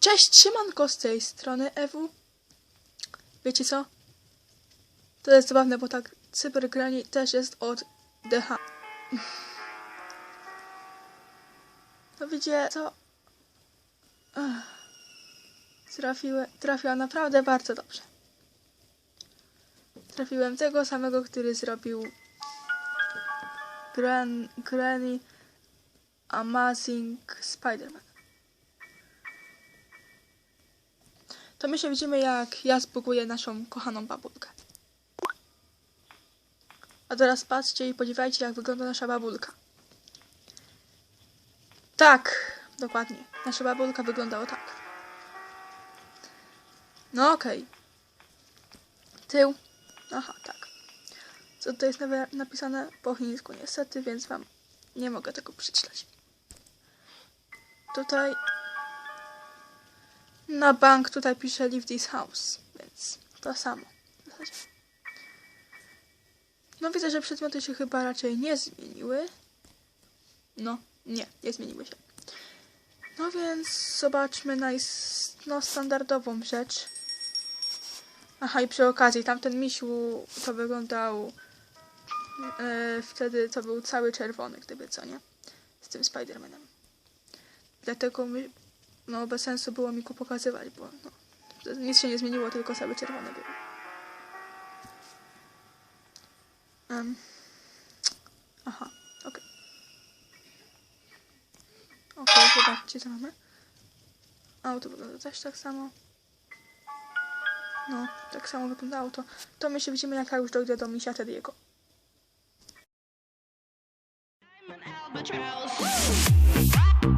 Cześć, siemanko z tej strony Ewu. Wiecie co? To jest zabawne, bo tak cybergrani też jest od DH. No wiecie co? Ech. Trafiłem, trafiła naprawdę bardzo dobrze. Trafiłem tego samego, który zrobił Gran, Granny Amazing Spider-Man. To my się widzimy, jak ja zbuguję naszą kochaną babulkę. A teraz patrzcie i podziwiajcie, jak wygląda nasza babulka. Tak, dokładnie. Nasza babulka wyglądała tak. No okej. Tył. Aha, tak. Co tutaj jest napisane po chińsku niestety, więc wam nie mogę tego przeczytać. Tutaj na bank tutaj pisze leave this house, więc to samo. No widzę, że przedmioty się chyba raczej nie zmieniły. No, nie, nie zmieniły się. No więc zobaczmy naj- no, standardową rzecz. Aha, i przy okazji, tamten misiu to wyglądał e, wtedy to był cały czerwony, gdyby co, nie? Z tym Spider-Manem. Dlatego my, no bez sensu było mi go pokazywać, bo no, to nic się nie zmieniło, tylko cały czerwony był. Um. Aha, okej. Okej, zobaczcie co mamy. Auto wygląda też tak samo. No, tak samo wygląda auto. To my się widzimy jak ja już dojdę do misia an albatross.